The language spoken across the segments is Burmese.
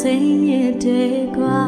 စိတ်မြင့်တဲ့ကွာ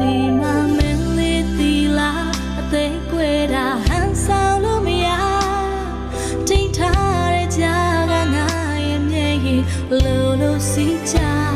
ဒီမှာမင်းလေးတီလာအသေးကွဲတာဟန်ဆောင်လို့မရတိတ်ထားတဲ့ကြားကငါရဲ့မျက်ရည်လို့လို့စီချာ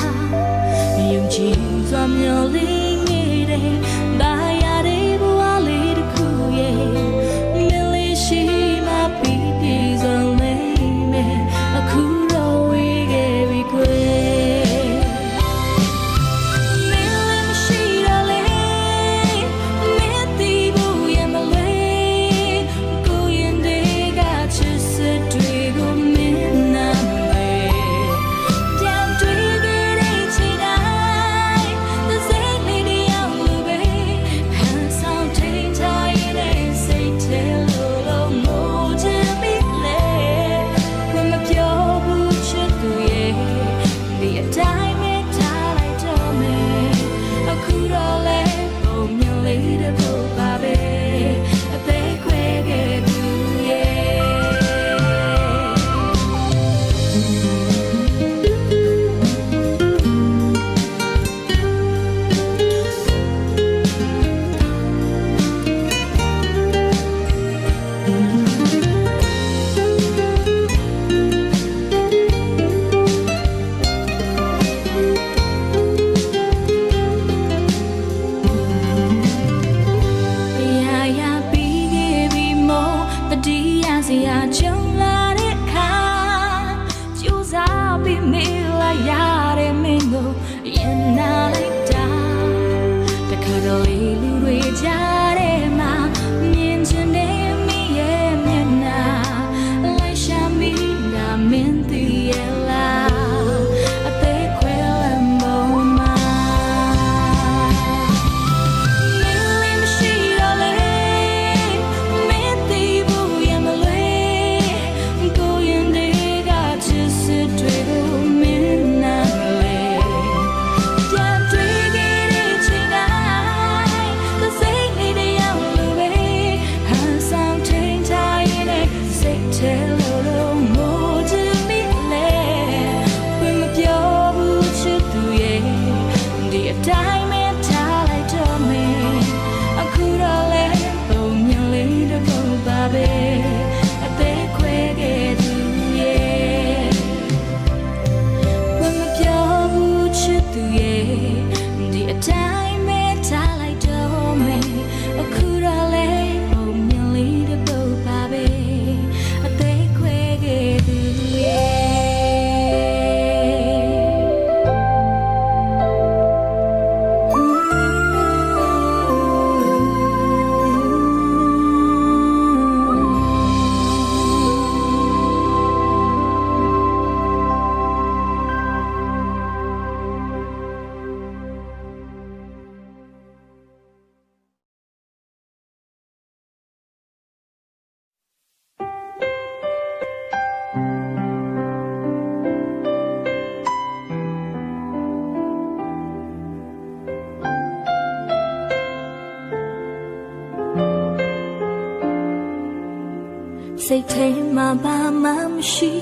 ရှိ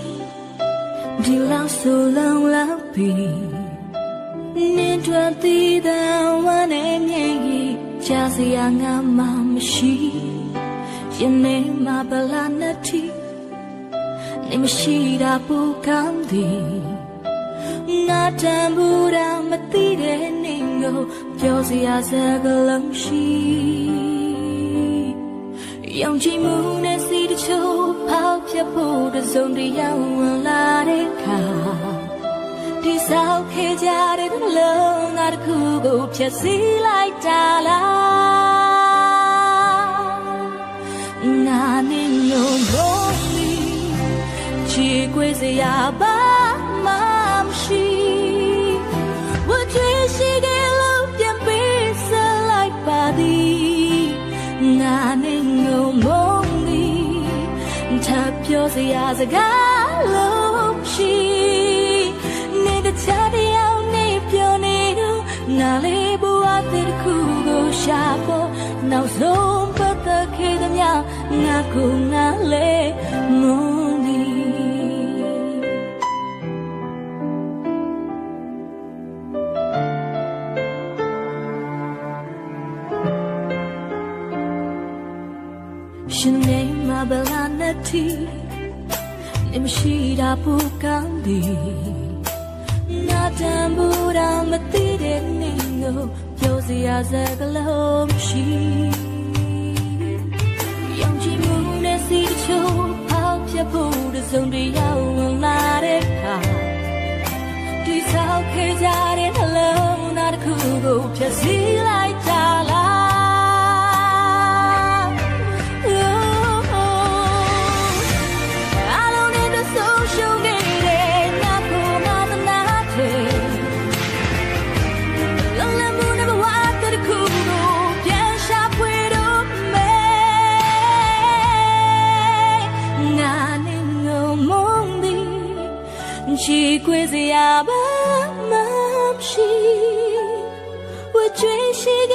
ဒီလောက်ဆိုလောင်လောက်ပြီနေထွက်သေးတဲ့ဝမ်းနဲ့မြည်ကြီးချာစရာငါမှမရှိယနေ့မှဘလာနှစ်ထီနေမရှိတာပူကံသည်နာတံဘူးတာမသိတဲ့နေကိုပြောစရာစကားလုံးရှိယုံကြည်မှုနဲ့စီ ချို့ဖောက်ပြဖို့တစုံတရာဝင်လာတဲ့ခါဒီဆောက်ခဲ့ကြတဲ့လုံးငါတစ်ခုကိုဖြည့်ဆည်းလိုက်တာလားငါနဲ့ညို့လို့ချီခွေစရာပါ ပြောစရာစကားလုံးရှိနေတခြားတယောက်နေပြောနေတော့နာလေးဘဝတစ်ခုကိုရှာဖို့နောက်ဆုံးပတ်သက်ခဲ့သမျှငါကငါလေးမုန်းနေရှင်နေမှာဘလာနဲ့တီ ရှိတာပူကောင်းသည်နာတံဘူရာမသိတဲ့နေကိုပြောစရာစကားလုံးမရှိယုံကြည်မှုနဲ့စီတချို့ဖောက်ပြဖို့တစ်စုံတရာဝင်လာတဲ့အခါဒီဆောက်ခဲ့ကြတဲ့နှလုံးသားတစ်ခုကိုဖြည့်ဆည်းလိုက်ကြလား ချီခွေစရာဘာမှမရှိဝကျွေးရှိက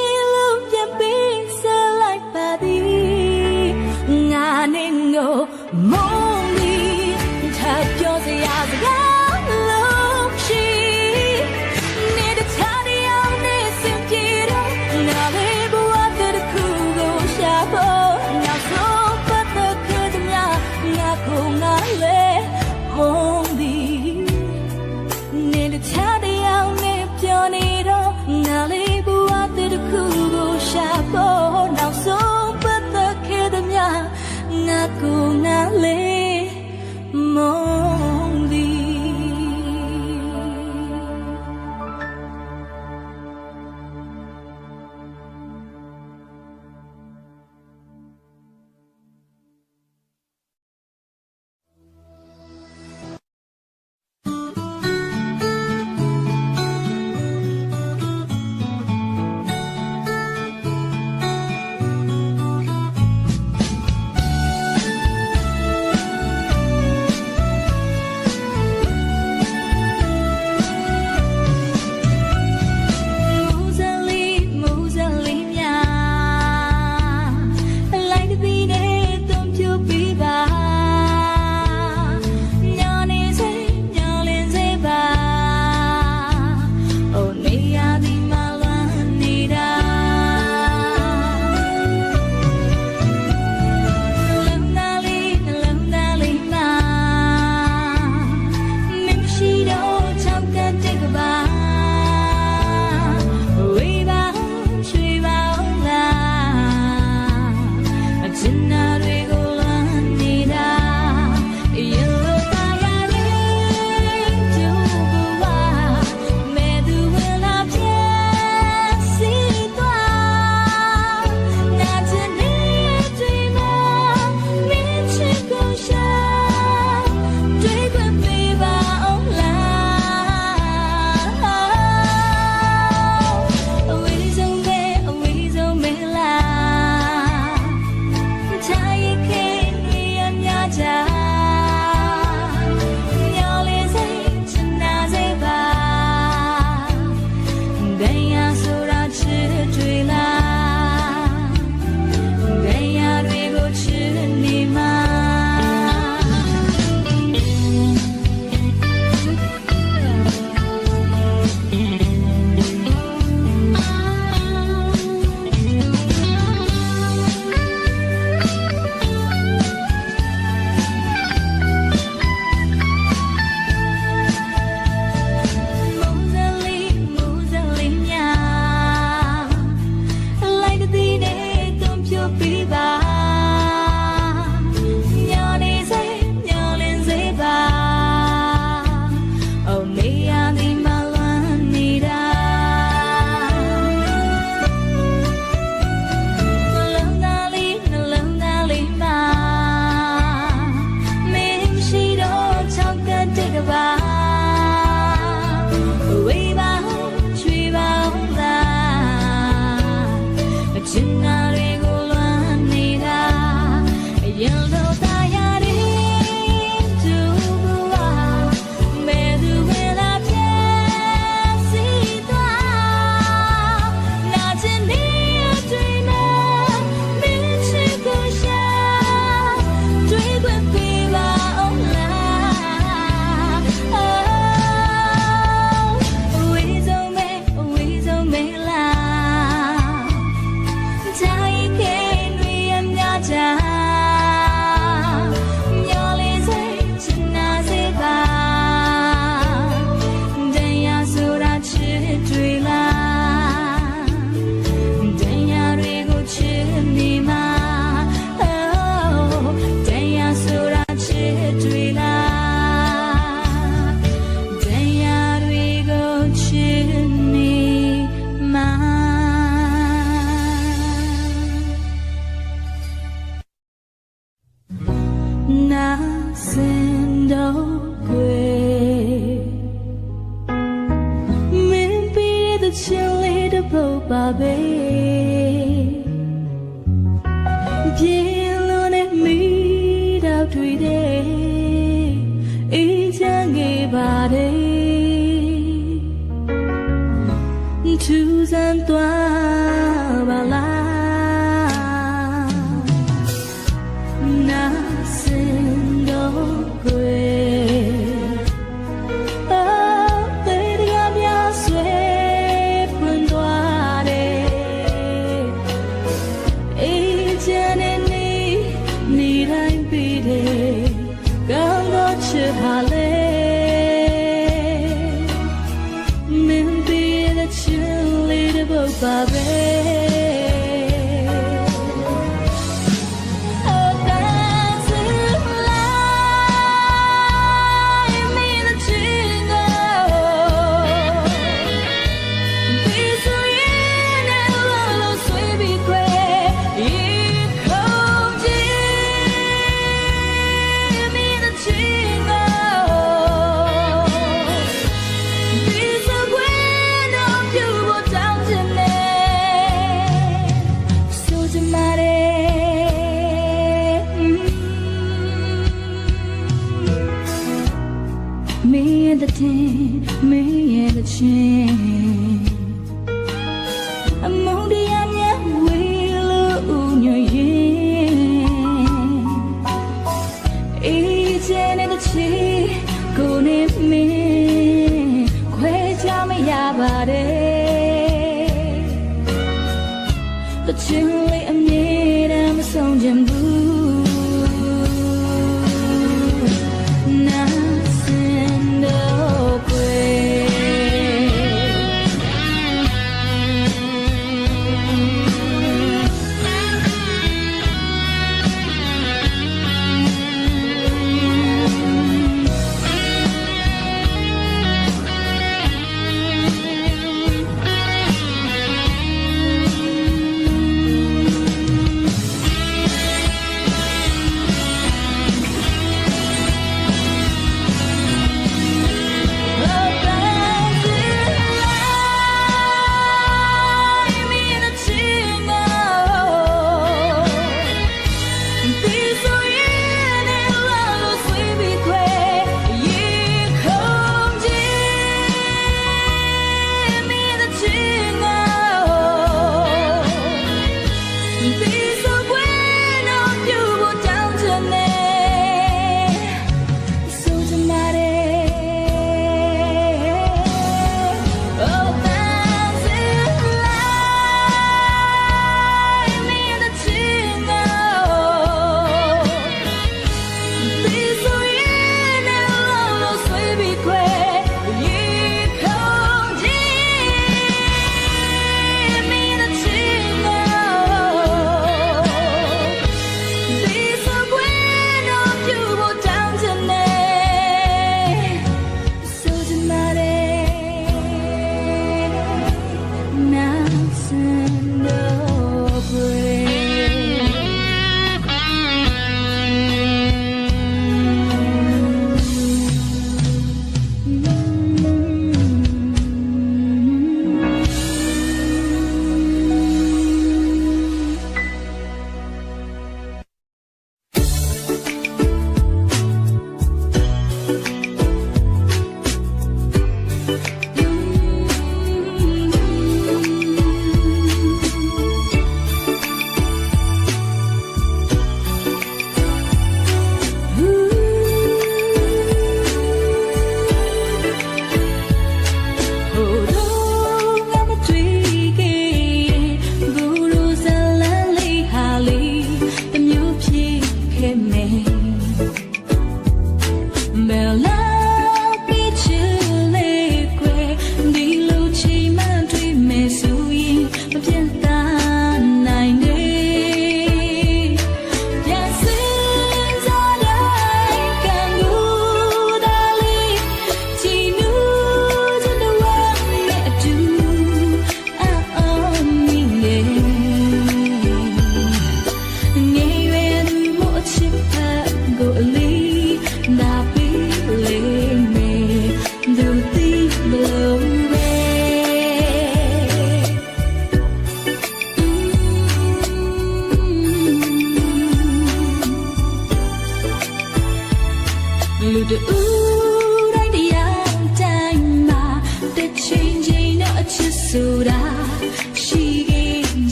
love.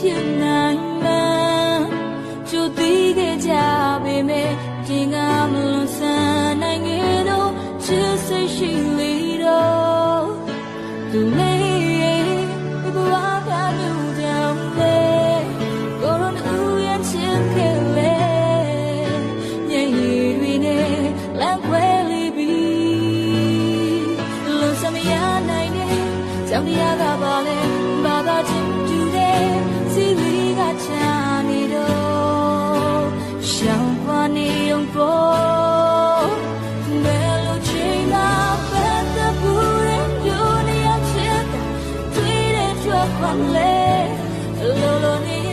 ဖြစ်နိုင်မှာကြိုသိခဲ့ကြပေမဲ့ဒီကမလွန်ဆန်နိုင်ခဲ့တော့ချစ်စိတ်ရှိ hoàn lễ lâu lâu đi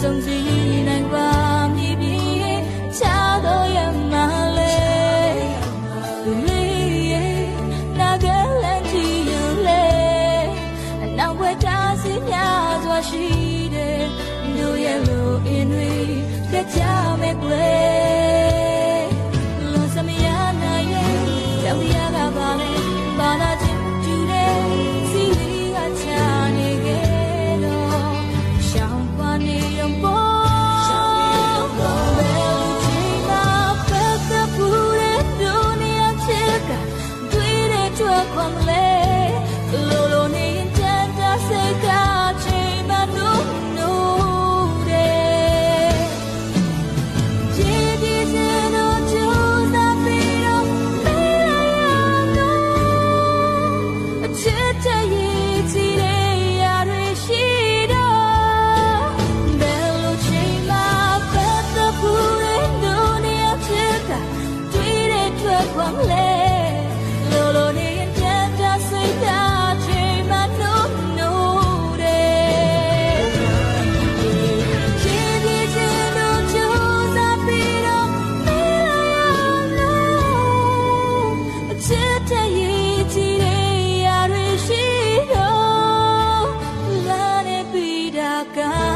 曾经 akan